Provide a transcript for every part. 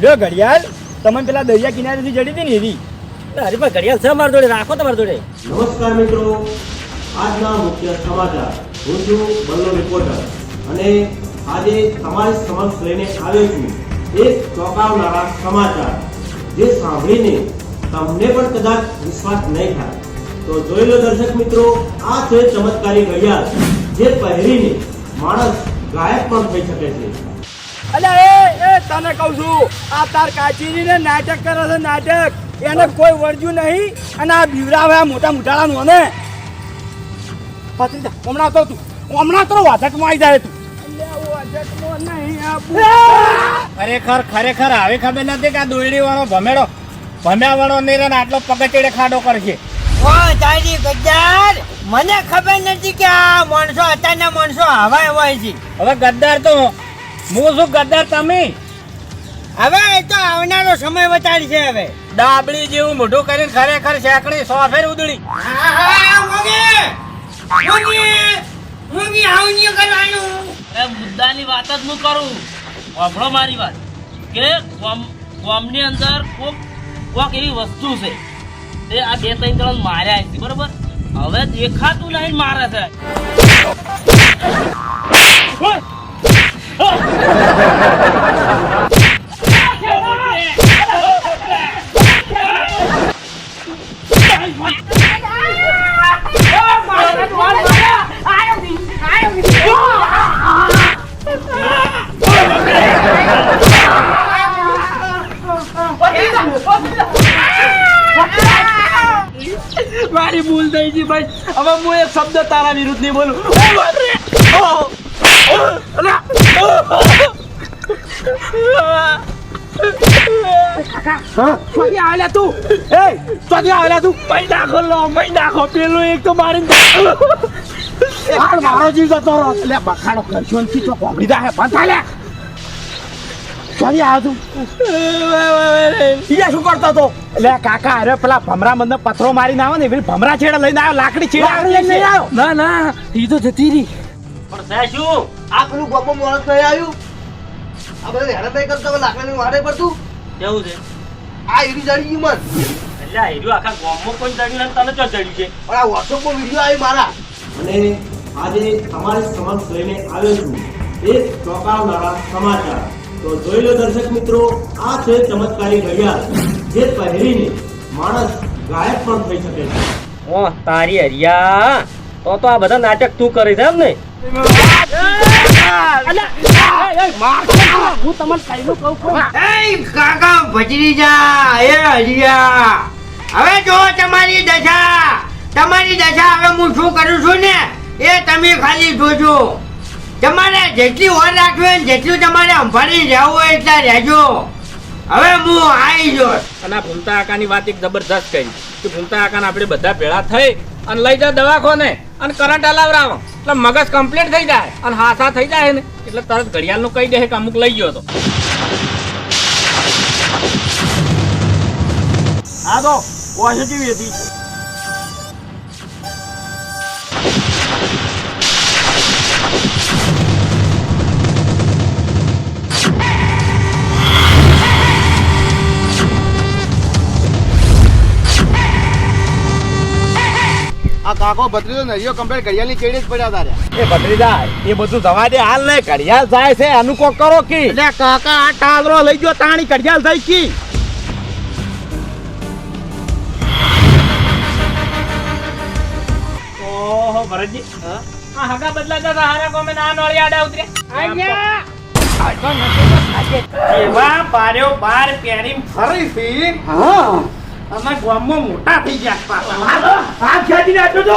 લ્યો ઘડિયાળ. તમે પેલા દરિયા કિનારેથી જડી હતી ને એવી. પણ ઘડિયાળ છે મારા જોડે? રાખો તમારા જોડે. નમસ્કાર મિત્રો. આજના મુખ્ય સમાચાર. હું છું બલ્લો રિપોર્ટર અને આજે તમારી સમક્ષ લઈને આવ્યો છું એક ચોંકાવનારા સમાચાર. જે સાંભળીને તમને પણ કદાચ વિશ્વાસ નહીં થાય. તો જોઈ લો દર્શક મિત્રો આ છે ચમત્કારી ઘડિયાળ જે પહેરીને માણસ ગાયબ પણ થઈ શકે છે. અલ્યા એ એ તને કહું છું આ તાર કાચીની ને નાટક કરે છે નાટક. એને કોઈ વળગ્યું નહીં અને આ બીવરાવે આ મોટા મોટાળાનું અને? પાછી હમણાં તો તું હમણાં તો વાધકમાં આવી જાય તું. ખરેખર ખરેખર હવે ખબર નથી કે આ દોયડી વાળો ભમેડો ભમ્યા વાળો નહીં ને આટલો પગચેડે ખાડો કરશે. ઓ તારી ગદ્દાર મને ખબર નથી કે આ માણસો અત્યારના માણસો હવાય હોય છે. હવે ગદ્દાર તો હું શું ગદ્દાર તમે. હવે એ તો આવનારો સમય બતાડી છે હવે. ડાબડી જેવું મોઢું કરીને ખરેખર શેકડી સો ફેર ઉદડી એ મુદ્દાની વાત જ હું કરું. સાંભળો મારી વાત. કે કોમ કોમની અંદર કોક કોક એવી વસ્તુ છે. તે આ બે ત્રણ ત્રણ માર્યા છે બરોબર? હવે દેખાતું નહીં મારે છે. મારી ભૂલ થઈ ગઈ ભાઈ. હવે હું એક શબ્દ તારા વિરુદ્ધ નહીં બોલું આવેલા તું એ ચોથી આવ્યા તું પૈ નાખો લો પૈ નાખો પેલું એક તો મારી મારો જીવ જતો રહો એટલે બખાડો કરશો ને બંધ થાય લે આવ્યો તું બીજા શું કરતો તો એટલે કાકા અરે પેલા ભમરા મને પથરો મારીને આવે ને એવી ભમરા છેડા લઈને આવ્યો લાકડી છેડા નહીં આવ્યો ના ના ઈ તો જતી રહી. પણ શું? આ પેલું ગોપો માણસ થઈ આવ્યું? આ બધા હેરાન નહીં કરતો હવે લાકડાની વારે પડતું? કેવું છે? આ એરી જડી ગયું મન. એટલે આ હીરું આખા ગામમાં કોઈ ચડ્યું ને તને ચો ચડ્યું છે? પણ આ વોટ્સઅપમાં વીડિયો આવ્યો મારા. અને આજે તમારી સમક્ષ લઈને આવ્યો છું. એક ચોંકાવનારા સમાચાર. તો જોઈ લો દર્શક મિત્રો આ છે ચમત્કારી ઘડિયાળ. જે પહેરીને માણસ ગાયબ પણ થઈ શકે છે. ઓ તારી હરિયા. તો તો આ બધા નાટક તું કરે છે એમ ને? કહું એ કાકા, ભજરી જા તમારી તમારી જેટલી ઓર રાખવી હોય જેટલું તમારે અંભાળી રહેવું હોય એટલા રહેજો. હવે હું આવી જો અને ભૂમતા આકાની વાત એક જબરદસ્ત કરી. કે ભૂમતા આકાને આપણે બધા ભેળા થઈ અને લઈ જાઓ દવાખોને અને કરંટ હલાવરાવો એટલે મગજ કમ્પ્લીટ થઈ જાય અને હાથા થઈ જાય ને. એટલે તરત ઘડિયાળનું કહી દે કે અમુક લઈ ગયો તો. હા તો વાંચો કેવી હતી. કાકો ભત્રીજો નરિયો કમ્પ્લેટ ઘડિયાળની ચેડી જ પડ્યા તારે. એ ભત્રીજા એ બધું જવા દે હાલ ને. ઘડિયાળ જાય છે આનું કોક કરો કી. એટલે કાકા આ ટાલરો લઈ ગયો તાણી ઘડિયાળ જાય કી. ઓહો ભરતજી. હા? હગા બદલાતા હતા હારા કોમે ના નોળી આડા ઉતરે. એવા બાર્યો બાર પહેરીને ફરી છે હા. અમે ગામમાં મોટા થઈ ગયા પાછા. આ ખેતી નાખજો તો.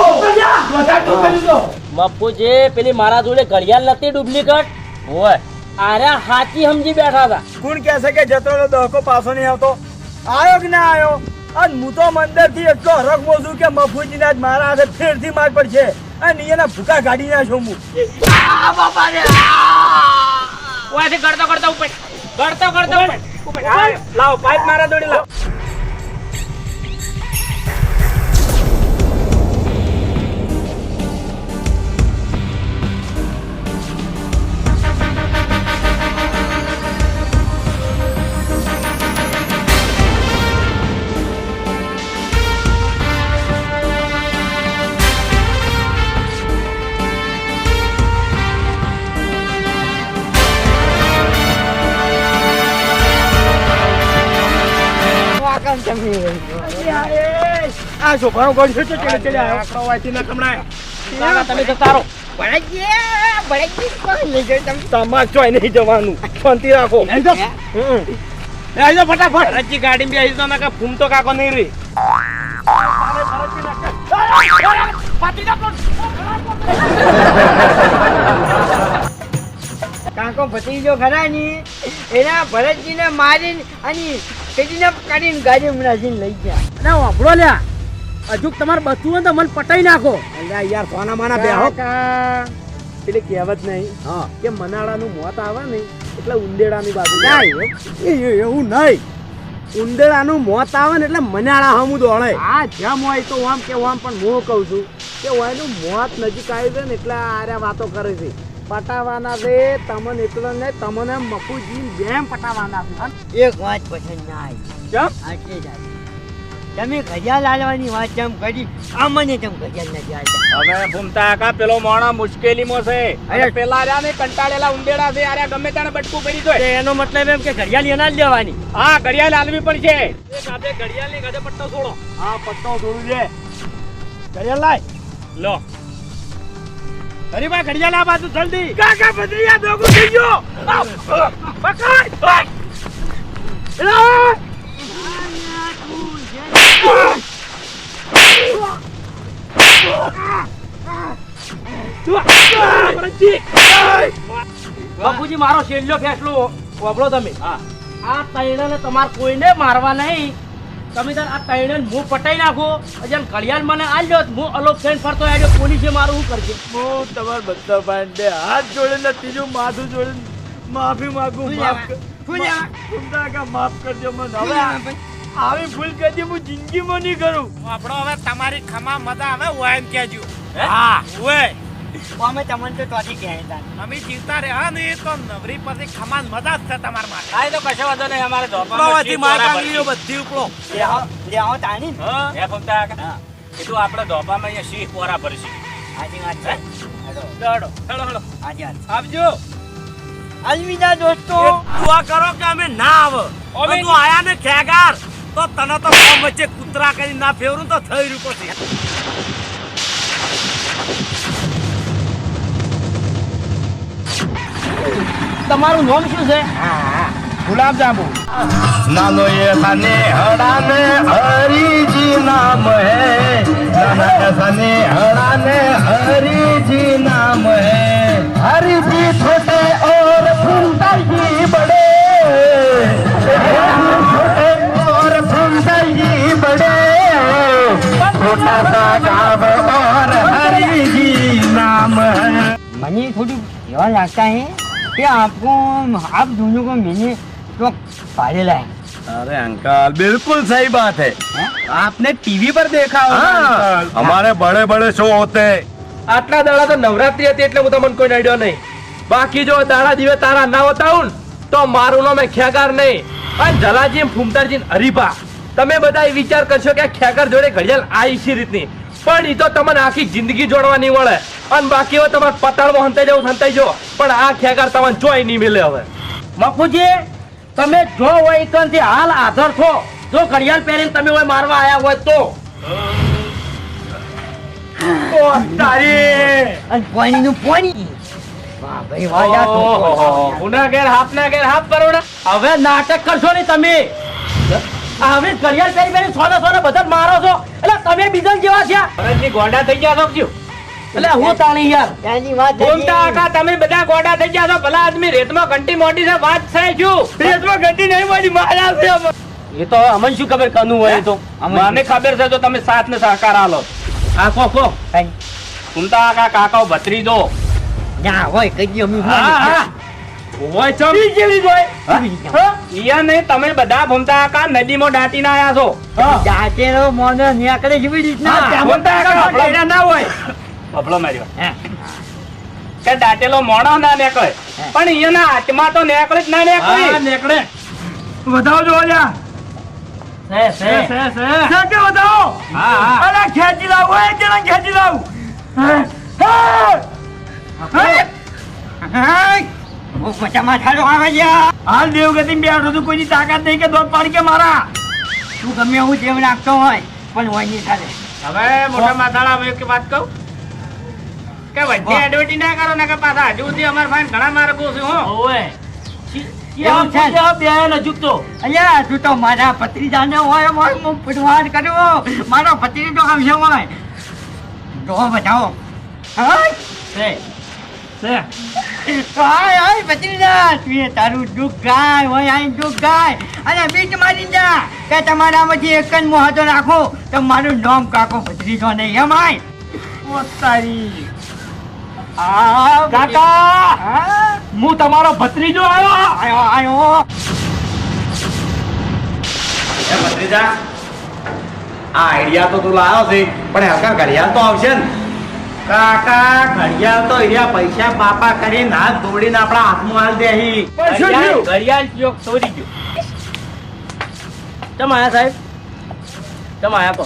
બધા તો કરી જે પેલી મારા જોડે ઘડિયાળ નથી ડુપ્લિકેટ? હોય. આરે હાચી સમજી બેઠા હતા. કોણ કહે છે કે જતો દહકો પાછો નહીં આવતો? આવ્યો કે ના આવ્યો અને હું તો મંદરથી એટલો હરખ મોજું કે મફુજી ના મારા હાથે ફેરથી માર પડશે. અને એના ભૂકા કાઢી નાખ્યો હું. ઓયાથી ગળતો ગળતો ઉપર. ગળતો ગળતો ઉપર. ઉપર. પાઇપ મારા દોડી લાવો. આ છોકરો ગોળ છે ચડે ચડે આકડો વાંચી ન કમણાય કાકા તમે જતા રહો. તમાર ચોય નહીં જવાનું. શાંતિ રાખો. ફટાફટ. ભરતજી ગાડી માં બેસી તો નકા ફૂમતો કાકો નહીં રે કાકો ભત્રીજો ખરા ની એના ભરતજીને મારીને અને કેટલીને કાઢીને ગાડી નાખીને લઈ ગયા. ના વાપરો લ્યા. હજુ તમારે બચવું હોય તો મને પટાઈ નાખો. અલ્યા યાર સોના માના બેહો. એટલે કહેવત નહીં કે મનાળાનું મોત આવે ને એટલે ઉંદેડાની બાજુ એ એવું નહીં. ઉંદેડાનું મોત આવે ને એટલે મનાળા હમું દોડે. આ જેમ હોય તો આમ કે આમ પણ હું કહું છું કે એનું મોત નજીક આવી છે ને એટલે આ વાતો કરે છે. પટાવાના દે તમને એટલો ને તમને મકુજી જેમ પટાવાના છે એક વાત પસંદ ના આવી કેમ? આટલી જ તમે વાત જેમ કરી આ મને જેમ ઘડિયાળ નથી આવતા હવે ફૂમતા કા પેલો મોણો મુશ્કેલીમાં છે. અરે. પેલા રહ્યા ને કંટાળેલા ઉંદેડા છે અરે ગમે તેને બટકું કરી દો એનો મતલબ એમ કે ઘડિયાળ એના જ લેવાની. હા ઘડિયાળ હાલવી પણ છે. એક હાથે ઘડિયાળની ગજે પટ્ટો છોડો. આ પટ્ટો થોડું છે. ઘડિયાળ લાય. લો. ગરીબા ઘડિયાળ આ બાજુ જલ્દી. કાકા બદરિયા દોગો થઈ ગયો. પકડ! બાપુજી મારો છેલ્લો ફેસલો વાપરો તમે. હા. આ તૈણાને તમારે કોઈને મારવા નહીં. તમે તાર આ તૈણાને હું પટાઈ નાખો. અજાન ઘડિયાળ મને આલ્યો તો હું અલોપ થઈને ફરતો આવ્યો. પોલીસે મારું શું કરશે? હું તમારા બધા ભાઈને હાથ જોડીને ત્રીજું માથું જોડીને માફી માંગુ માફ કરજો મને. હવે આવી ભૂલ કદી હું જિંદગીમાં નહીં કરું. આપણો હવે તમારી ખમા મજા હવે હું એમ કેજો હા. ઓય અમે તમને તો તોથી કહેતા અમે જીવતા રહ્યા ને તો નવરી પછી ખમાન મજા જ છે તમાર માટે. હા તો કશો વાંધો નહીં અમારે બધી ઉપડો. લેવો લેવો તાણી. હે. ફૂમતા કાકા કીધું આપણે ધોપામાં અહીંયા સિંહ પોરા ભરશી હાજી વાત છે. હાજી વાત. અલવિદા દોસ્તો. દુઆ કરો કે અમે ના આવે. અમે તું આયા ને ખેગાર તો તને તો વચ્ચે કૂતરા કરી ના ફેરું તો થઈ રહ્યું પછી. તમારું નામ શું છે? ગુલાબજાંબુ નાનો એ સને હડાને હરીજી નામ હે. નાના સને હડાને હરીજી નામ હે. હરીજી છોટે ઓર સુંદરજી બડે છોટે ઓર સુંદરજી બડે છોટા સા ગામ ઓર હરીજી નામ હે. મને થોડી એવા લાગતા હે કે આપકો आप दोनों को मैंने तो पालेला है अरे अंकल बिल्कुल सही बात है आपने टीवी पर देखा होगा हमारे बड़े बड़े शो होते हैं આટલા દાડા તો નવરાત્રી હતી એટલે હું તમને કોઈ નડ્યો નહીં બાકી જો દાડા દિવે તારા ના હોતા ને તો મારું નામ એ ખેગાર નહીં અને જલાજી ફૂમતારજી હરીફા તમે બધા એ વિચાર કરશો કે આ ખેગાર જોડે ઘડિયાળ આવી છે રીતની પણ એ તો તમને આખી જિંદગી જોડવાની વળે. અને બાકી હવે તમારે પતાળમાં હંતાઈ જવું હંતાઈ જો પણ આ ખેગાર તમને જોઈ નહીં મળે હવે. મફુજી તમે જો હોય એકનથી હાલ આધર છો. જો ઘડિયાળ પહેરીને તમે હોય મારવા આયા હોય તો. ઓ તારી. અને પાણીનું પાણી. વાહ ભાઈ વાહ યાર કરોડા હવે નાટક કરશો ને તમે. હવે ઘડિયાળ પહેરી પહેરી સોના સોના બધા મારો છો. એટલે તમે બીજા જેવા છે? ભરતજી ગોડા થઈ ગયા છો એટલે હું તાણી યાર. ત્યાંની વાત ઘૂમતા કાકા તમે બધા ગોડા થઈ ગયા છો. ભલા આદમી રેતમાં ઘંટી મોટી છે વાત થાય છું રેતમાં ઘંટી નહીં મારી મારા છે એ તો અમને શું ખબર કનું હોય તો? મને ખબર છે તો તમે સાથ ને સહકાર આલો આ કો કો. કઈ ઘૂમતા કાકા કાકાઓ ભત્રીજો. ના હોય કઈ ગયો હા હા. હોય છો? ઈયા નહીં તમે બધા ભૂમતા કાકા નદીમાં દાટીને આયા છો? જાતેરો મોને નીકળે જેવી રીતના. ભૂમતા કાકા ભભળો ના હોય? ભભળો મારી કે દાટેલો મોણો ના નીકળે. પણ અહીંયાના હાથમાં તો નીકળે જ ના નીકળે. નીકળે. છે કે વધાવો? હા હા. અરે ખેંચી લાવો એક જણા ખેંચી લાવું? મચામાં ઠાડો આવે છે. હાલ દેવગતિ બેઠો છું કોઈની તાકાત નહીં કે દોડ પાડી કે મારા. તું ગમે એવું જેમ રાખતો હોય પણ હોય નહીં ચાલે હવે મોટા માથાળા હવે એક વાત કહું? કે વચ્ચે એડવર્ટી ના કરો ને કે પાછા હજુ સુધી અમારા ફાઈન ઘણા માર્ગો છે હો. એવું છે? બે નજુક તો. અલ્યા તું તો મારા ભત્રીજાને હોય હું ફૂટવાડ કરવો મારો ભત્રીજો આવશે હોય. જો બતાવો. છે. તો હાય હાય ભત્રીજા એ તારું દુઃખ ગાય હોય આઈ દુઃખ ગાય. અને બીટ મારી જા. કે તમારામાંથી એક જ મોહતો રાખો તો મારું નામ કાકો ભત્રીજો નહીં એમ આય. તારી. કાકા! હું. તમારો ભત્રીજો આવ્યો. આયો આયો. ભત્રીજા આ આઈડિયા તો તું લાવ્યો છે પણ હકા ઘડિયાળ તો આવશે ને. કાકા ઘડિયાળ તો અહીંયા પૈસા બાપા કરીને હાથ દોડીને આપણા હાથમાં હાલ શું ઘડિયાળ ચોક ચોરી ગયો. તમે આયા સાહેબ? તમે આયા કહો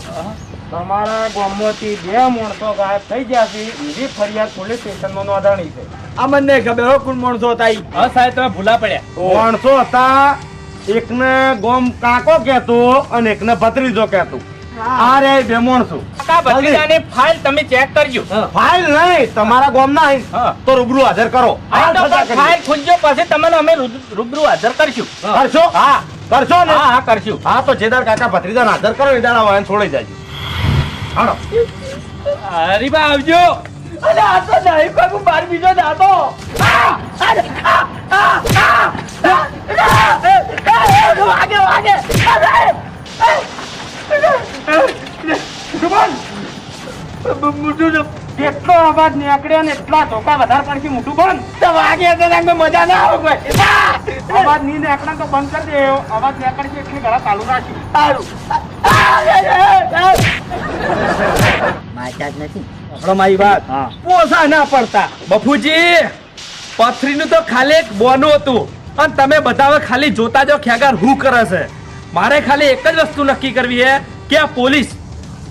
તમારા ગામમાંથી બે માણસો ગાયબ થઈ ગયા છે. એવી ફરિયાદ પોલીસ સ્ટેશનમાં નોંધાણી છે. અમને ખબર હો કોણ માણસો હતા. હા સાહેબ તમે ભૂલા પડ્યા. માણસો હતા એકને ગોમ કાકો કહેતો અને એકને ભત્રીજો કહેતો. આ રે છું કા કાકા ભત્રીજાની ફાઇલ તમે ચેક કરજો ફાઇલ નહીં તમારા ગામના ના તો રૂબરૂ હાજર કરો ફાઇલ ખુલજો પછી તમને અમે રૂબરૂ હાજર કરશું કરશો હા કરશો ને હા હા કરશું હા તો જેદાર કાકા ભત્રીજાને હાજર કરો એ દાડા વાયન છોડી જાજો હાલો હરીબા આવજો અરે આ તો નહીં કોઈ હું બાર બીજો દાદો વાગે વાગે એટલો અવાજ નીકળ્યો ને એટલા ધોકા વધારે પડશે મોટું બંધ તો વાગે તો મજા ના આવે અવાજ નહીં નીકળે તો બંધ કરી દે અવાજ નીકળશે એટલે ઘણા ચાલુ રાખી સારું માતા જ નથી આપણો મારી વાત પોસા ના પડતા. બફુજી પથરીનું તો ખાલી એક બોનું હતું. અને તમે બધા ખાલી જોતા જો ખેગાર હું કરે છે. મારે ખાલી એક જ વસ્તુ નક્કી કરવી છે કે આ પોલીસ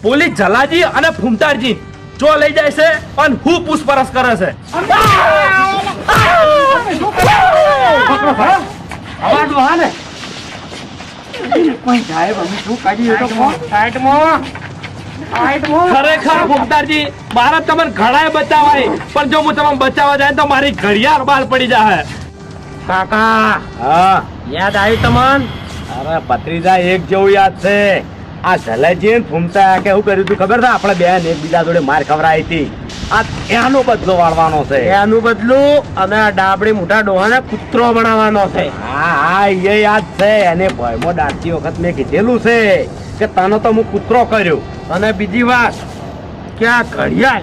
પોલીસ જલાજી અને ફૂમતારજી જો લઈ જાય છે અને હું પૂછપરછ કરે છે. ખરેખર ફૂમતારજી મારા તમને ઘણાય બચાવાય પણ જો હું તમને બચાવવા જાય તો મારી ઘડિયાળ બહાર પડી જાય કાકા હા. યાદ આવી તમન? અરે ભત્રીજા એક જેવું યાદ છે. આ જલાજી ફૂમતા કે શું કર્યું તું ખબર છે? આપણે બેન એકબીજા જોડે માર ખવડાવી હતી. આ એનો બદલો વાળવાનો છે. એનું બદલું અને આ ડાબડી મોટા ડોહાને કૂતરો બનાવવાનો છે. હા હા એ યાદ છે. એને ભયમાં દાટતી વખત મેં કીધેલું છે કે તને તો હું કૂતરો કર્યો. અને બીજી વાત કે આ ઘડિયાળ?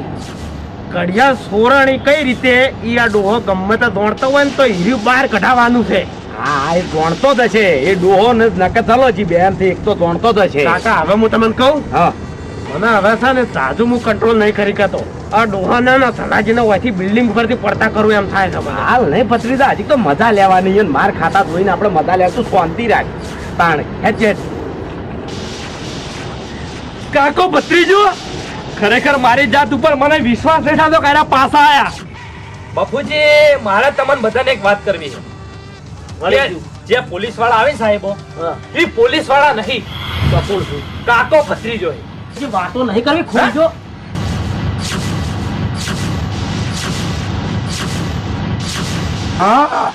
ઘડિયાળ સોરણી કઈ રીતે એ આ ડોહો ગમે તે દોડતો હોય ને તો હીર્યું બહાર કઢાવવાનું છે. હા એ દોણતો જ હશે એ ડોહો ને નકે ચલો જી બેનથી એક તો દોણતો જ હશે કાકા હવે હું તમને કહું? હા. મને હવે છે ને જાજુ હું કંટ્રોલ નહીં કરી શકતો. આ ડોહાને ના ધનાજીને ઓયથી બિલ્ડિંગ પરથી પડતા કરવું એમ થાય છે. હાલ નહીં ભત્રીજા હજી તો મજા લેવાની છે ને. માર ખાતા જોઈને આપણે મજા લેતું શાંતિ રાખ. તાણ હેડ. કાકો ભત્રીજો ખરેખર મારી જાત ઉપર મને વિશ્વાસ નહીં થતો કે એના પાસા આયા. બપુજી મારે તમને બધાને એક વાત કરવી છે. જે- જે પોલીસવાળા આવે સાહેબો એ પોલીસવાળા નહીં. કપૂર છું. કાકો ભત્રીજો છે. જે વાતો નહીં કરવી ખોલજો. હા.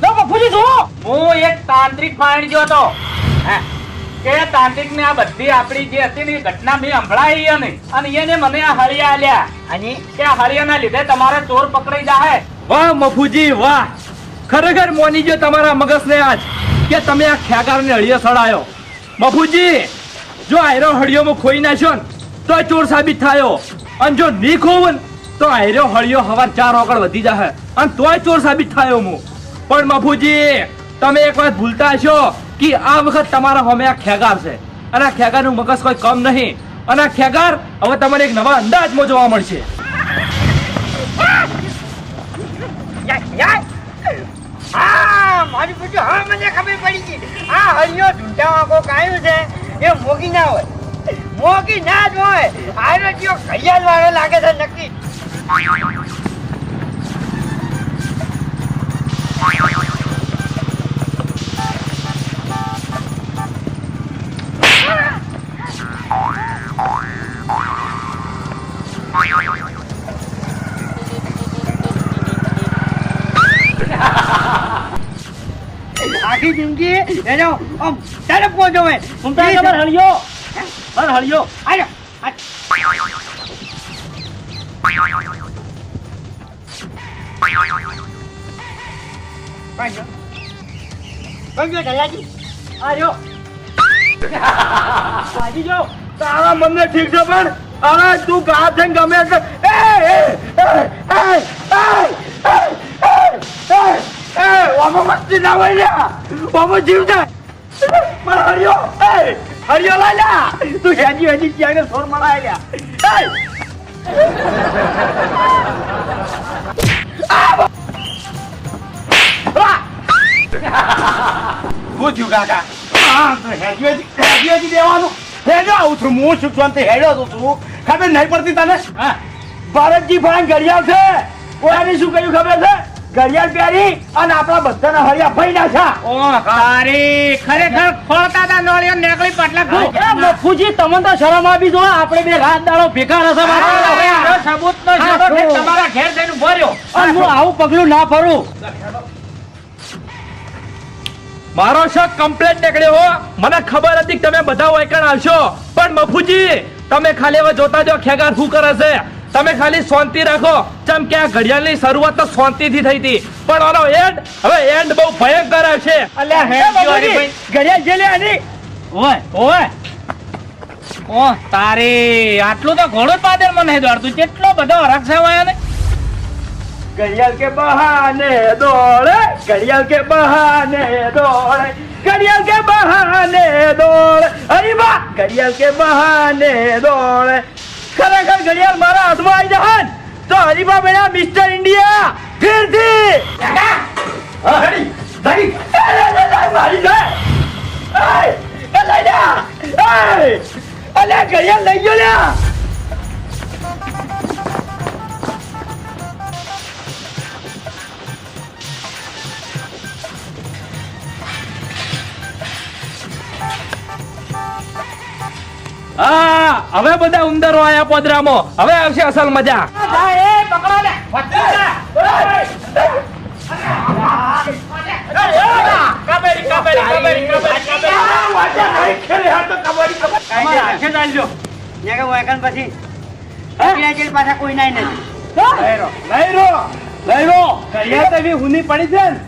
બાપુજી એક તાંત્રિક ફાઈન ગયો હતો. હે. કે તાંત્રિક ને આ બધી આપણી જે હતી ને ઘટના મેં સંભળાઈ અને અને એને મને આ હળિયા આલ્યા. અને? કે આ હળિયાના લીધે તમારે ચોર પકડાઈ જાય વાહ મફુજી વાહ. ખરેખર મોની ગયો તમારા મગજને આજ કે તમે આ ખ્યાગારને હળિયો સડાયો. બાપુજી, જો આયરો હળિયોમાં ખોઈ નાખ્યો ને તો ચોર સાબિત થયો. અને જો ની ખોવું તો આયરો હળિયો હવાર ચાર આગળ વધી જશે અને તોય ચોર સાબિત થયો હું. પણ મફુજી તમે એક વાત ભૂલતા હશો કે આ વખત તમારા હોમે આ ખેગાર છે. અને આ ખેગારનું મગજ કોઈ કમ નહીં. અને આ ખેગાર હવે તમને એક નવા અંદાજમાં જોવા મળશે. હા, મારી પૂછ્યું હા મને ખબર પડી ગઈ. આ હરિયો ઢૂંઢાવા વાંકો કાયું છે. એ મોગી ના હોય. મોગી ના જ હોય. આરોગ્ય ઘડિયાળ વાળો લાગે છે નક્કી. સમજી એનો આમ તારે પહોંચો હવે મમતા ખબર હળિયો હર હળિયો આજો પાંચો પાંચો ગયાજી આજો આજી જો તારા મમને ઠીક છે પણ હવે તું ગા થઈને ગમે એટલે એ એ એ એ એ એ વામો મસ્તી ના ઓમો જીવ જાય. પણ હરિયો. એ હરિયો લાય તું હેજી હેજી ક્યાં સોર મરાય લ્યા શું થયું કાકા? તો હેજી હેજી હેજી હેજી દેવાનું. હેજો આવું છું હું છું હેડો તો છું. ખબર નહીં પડતી તને? હા. ભરતજી ભાઈ ઘડિયાળ છે. કોઈને શું કહ્યું ખબર છે? ઘડિયાળ પહેરી અને આપણા બધાના હરિયા ભાઈ નાખ્યા ઓ ખરેખર ખોળતા હતા નોળીઓ નેકળી પાટલા ખૂબ એ મફુજી તમને તો શરમ આવી જો આપણે બે રાત દાડો ભેગા રસા સબૂતનો છેડો તમારા ઘેર જઈને ભર્યો અને હું આવું પગલું ના ફરું મારો શક કમ્પ્લેટ નીકળ્યો હો. મને ખબર હતી કે તમે બધા વૈકણ આવશો. પણ મફુજી તમે ખાલી હવે જોતા જો ખેગાર શું કરે છે. તમે ખાલી શાંતિ રાખો. જેમ કે આ ઘડિયાળની શરૂઆત તો શાંતિથી થઈ હતી. પણ આનો એન્ડ હવે એન્ડ બહુ ભયંકર આવશે અલ્યા હે જીવારી ઘડિયાળ જે લે આની. ઓય ઓય. ઓ તારે આટલું તો ઘોડો જ પાદર મને દોડતું કેટલો બધો હરખ છે વાયો ને? ઘડિયાળ કે બહાને દોડે ઘડિયાળ કે બહાને દોડે ઘડિયાળ કે બહાને દોડે. અરે વાહ ઘડિયાળ કે બહાને દોડે. ખરેખર ઘડિયાળ મારા હાથમાં આવી જશે તો હરીફા બેડા મિસ્ટર ઇન્ડિયા ફિરથી! મારી લઈ ગયો લ્યા. હવે બધા ઉંદરો આયા પોદરામાં. હવે આવશે અસલ મજા. પછી પાછા કોઈ નાય નથી. લઈ રો લઈ રો કડિયા તો એવી હુની પડી છે ને.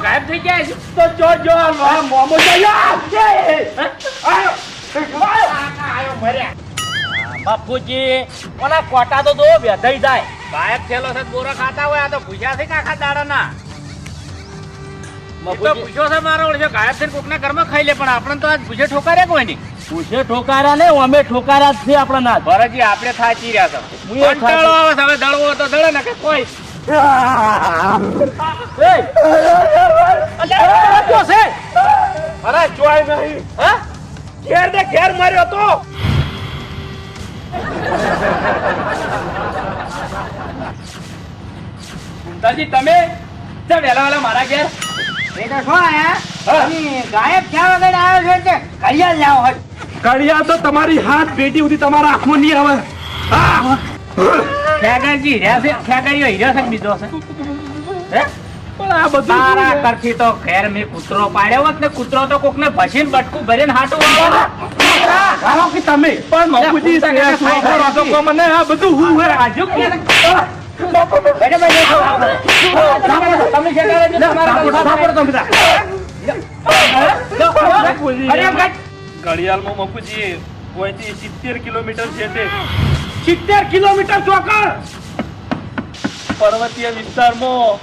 ગાયબ થઈ ગયા છે? તો જો જો મોમો જો યાર છે. આયો મફુજી ઓલા કોટા તો દો વેધાઈ જાય. ગાયબ થયેલો છે બોરો ખાતા હોય આ તો પૂછ્યા છે કે આખા દાડાના? પૂછ્યો છે મારો ગાયબ થઈને કોકના ઘરમાં ખાઈ લે પણ આપણે તો આજ ભૂજે ઠોકારે કોઈ નહીં પૂછે ઠોકારા ને અમે ઠોકારા જ છે આપણા નાથ ભરતજી આપણે થાચી રહ્યા છો. હું એ કંટાળો આવે છે હવે દળવો તો દળે ને કે કોઈ? અરે જોય નહીં. હા? ઘેર ને ઘેર માર્યો તો. કુંતાજી તમે? ચા વેલા વેલા મારા ઘેર? એ તો શું આયા? ગાયબ થયા વગર આવ્યો છે તે ઘડિયાળ લાવો તો તમારી હાથ પેટી સુધી તમારા આંખમાં નહીં આવે. હા. રહ્યા છે? ખેગારીઓ હીરો છે બીજો છે? હે? આ બધું તારા કરથી તો ઘેર મેં કૂતરો પાડ્યો હોત ને કૂતરો તો કોકને ભસીને બટકું ભરીને હાટું વાળો કે તમે પણ મફુજી કે મને આ બધું હું હે. આજુ કે. તમે ઘડિયાળમાં મફુજી કોઈથી સિત્તેર કિલોમીટર છે તે સિત્તેર કિલોમીટર ચોકડ! પર્વતીય વિસ્તારમાં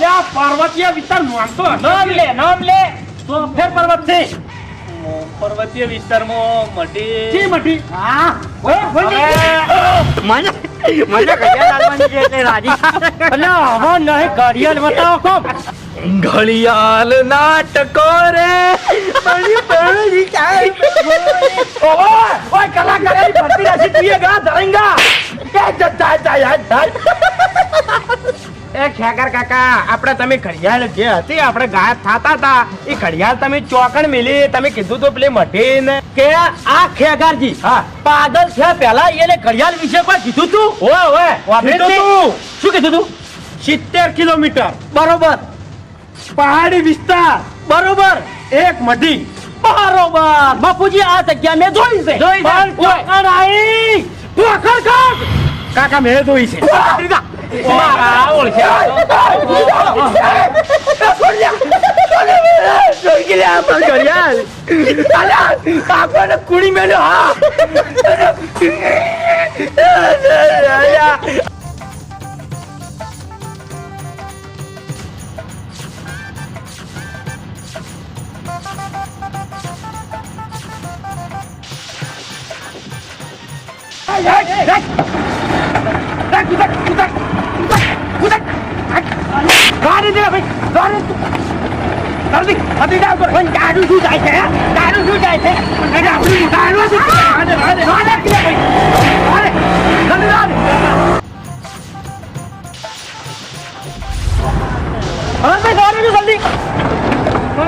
લ્યા પર્વતીય વિસ્તાર નામ લે નામ લે. તો ફેર પર્વત છે. પર્વતીય વિસ્તારમાં મઢી જી મઢી. હા. મને મને ઘડિયાળ લાવવાની છે એટલે રાજી. હવે નહીં ઘડિયાળ બતાવો કોમ. ઘડિયાળ નાટકો રે. બડી બડી ઓય ઓય કલાકાર એ ભરતી રાશી તું ગા ધરંગા. કે જતા જા યાર એ ખેકર કાકા આપણે તમે ઘડિયાળ જે હતી આપણે ગાયબ થતા હતા એ ઘડિયાળ તમે ચોકણ મિલી તમે કીધું તો પેલી મઢીને કે આ ખેગારજી હા. પાગલ છે પેલા એને ઘડિયાળ વિશે કોઈ કીધું તું? ઓય ઓય. શું કીધું તું? સિત્તેર કિલોમીટર. બરોબર. પહાડી વિસ્તાર બરોબર એક મઢી બરોબર બાપુજી આ જગ્યા મેં જોઈ છે જોઈ છે. ચોકડ આઈ કાઢ કાકા મેં જોઈ છે મારા ઓળખ્યા કુડી મેલ્યો હા ગાડી દે ભાઈ ગાડી જલ્દી જલ્દી જાવ કર ભાઈ ગાડી શું જાય છે ગાડી શું જાય છે ગાડી શું અરે અરે કે ભાઈ જલ્દી જાવ હવે ભાઈ ગાડી શું જલ્દી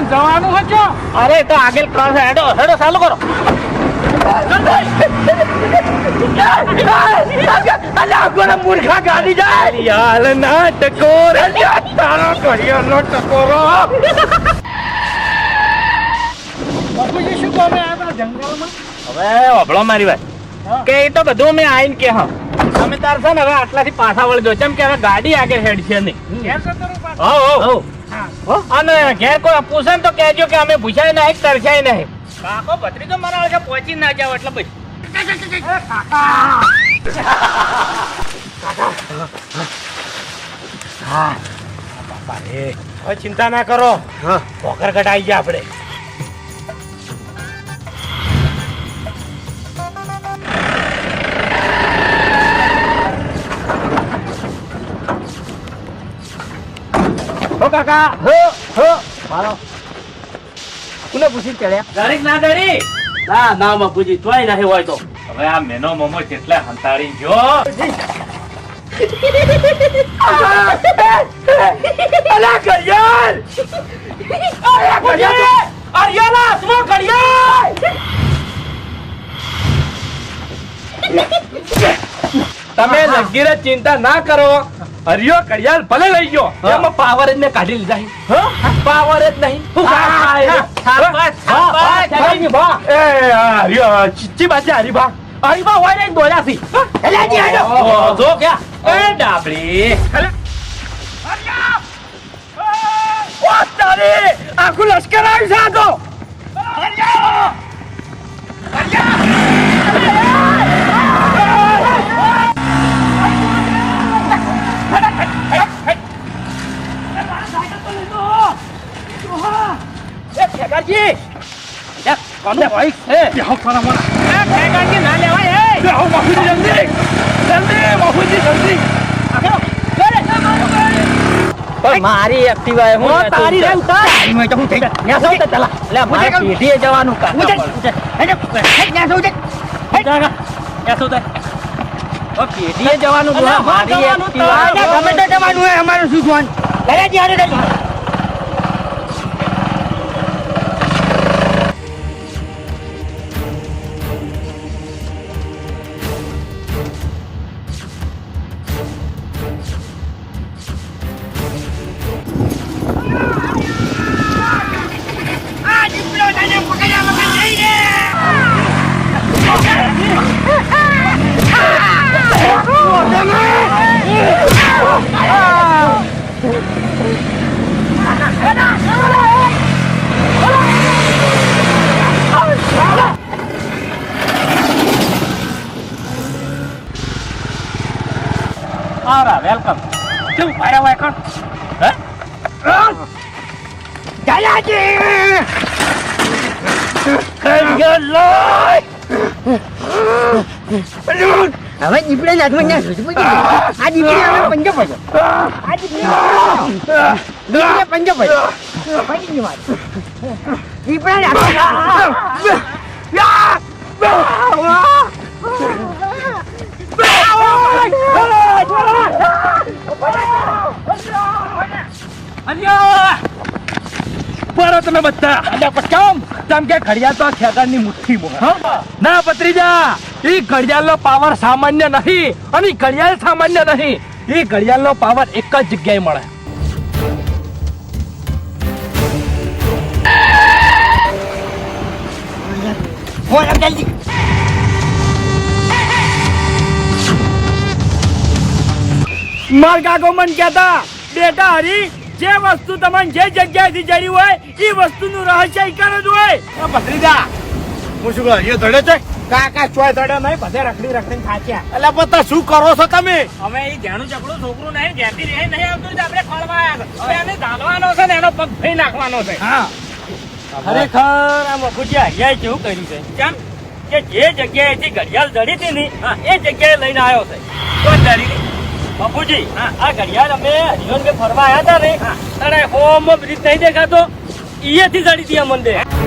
પણ જવાનું હજો અરે તો આગળ ક્રોસ હેડો હેડો ચાલુ કરો. મૂર્ખા ગાડી જાય યાર ના ટકોર તારો કર્યો ટકોરો બાપુજી શું કહો આ જંગલમાં? હવે ઓભળો મારી વાત. કે એ તો બધું મેં આઈને કે હા. તમે તાર છે ને હવે આટલાથી પાછા વળજો. કેમ કે હવે ગાડી આગળ હેડ છે નહીં હો હો. અને ઘેર કોઈ પૂછે તો કહેજો કે અમે પૂછાય નહીં તરસાય નહીં. કાકો ભત્રી તો મારા આગળ પહોંચી ના જાવ એટલે પછી. ચિંતા ના કરો. પોકર કટાઈ ગયા આપણે. હો કાકા. હો હો. મારો. કોને પૂછી ચડ્યા દરેક ના દરી ના ના બાપુજી તોય નહીં હોય તો. હવે આ મેનો મોમો જેટલા હંતાડી જો અલા કલ્યાણ અરે કલ્યાણ અરિયાના હાથમાં કલ્યાણ તમે લગીરે ચિંતા ના કરો. હરિયો કડિયાલ ભલે લઈ ગયો એમાં પાવર જ મેં કાઢી લીધા પાવર જ નહીં હા, હા, ચીચી બાજુ હરીભા હરીભા હોય ને દોડ્યાસી ઓહો, જો ક્યાં એ ડાબડી આખું લશ્કર આવ્યું છે આ તો ખેગારજી કોનું ભાઈ છે? બેહો ખરા મને? એ ના લેવાય એ. બેહો બાપુજી જલ્દી. જલ્દી બાપુજી જલ્દી. પણ મારી એક્ટિવા હું તારી રે ઉતાર મેં તો હું થઈ? ગયા સૌ ચલા લે. મારે પેઢીએ જવાનું કા પેઢીએ જવાનું મારી એક્ટિવા ગમે તે જવાનું હોય અમારું શું જોવાનું? આવરા વેલકમ કેવું મારા હોય કણ હે હવે દીપડે હાથમાં ના જોઈતું આ દીપડે હવે પંજો પડ્યો આ દીપડે પંજો પડ્યો દીપડે પરો તમે બધા. અલ્યા તમ કે ઘડિયાળ તો ના ઈ ઘડિયાળનો પાવર સામાન્ય નહીં અને ઘડિયાળ સામાન્ય નહીં. ઈ ઘડિયાળનો પાવર એક જ જગ્યાએ મળે. માર કાકો મન કહેતા બેટા હરી જે વસ્તુ તમને જે જગ્યાએથી જડી હોય એ વસ્તુનું રહસ્ય એક જ હોય. ભત્રીજા હું શું કહું એ ધડે છે? કાકા ચોય ધડે નહીં બધે રખડી રખડીને ખાચ્યા. એટલે પત્તા શું કરો છો તમે? હવે એ જાણું ચકડું છોકરું નહીં ઘેરથી રહે નહીં આવતું જ આપણે ખોલવા હવે એને ધાલવાનો છે ને એનો પગ ફઈ નાખવાનો છે. હા. ખરેખર આ મફુજી અહીંયા કેવું કર્યું છે? કેમ? કે જે જગ્યાએથી ઘડિયાળ જડી હતી ને એ જગ્યાએ લઈને આવ્યો છે. તો જડી બાપુજી આ ઘડિયાળ અમે કે ફરવા આવ્યા હતા ને તારે હોમ બ્રિજ નહીં દેખાતો? ઈએથી જડી હતી આ મંદિર.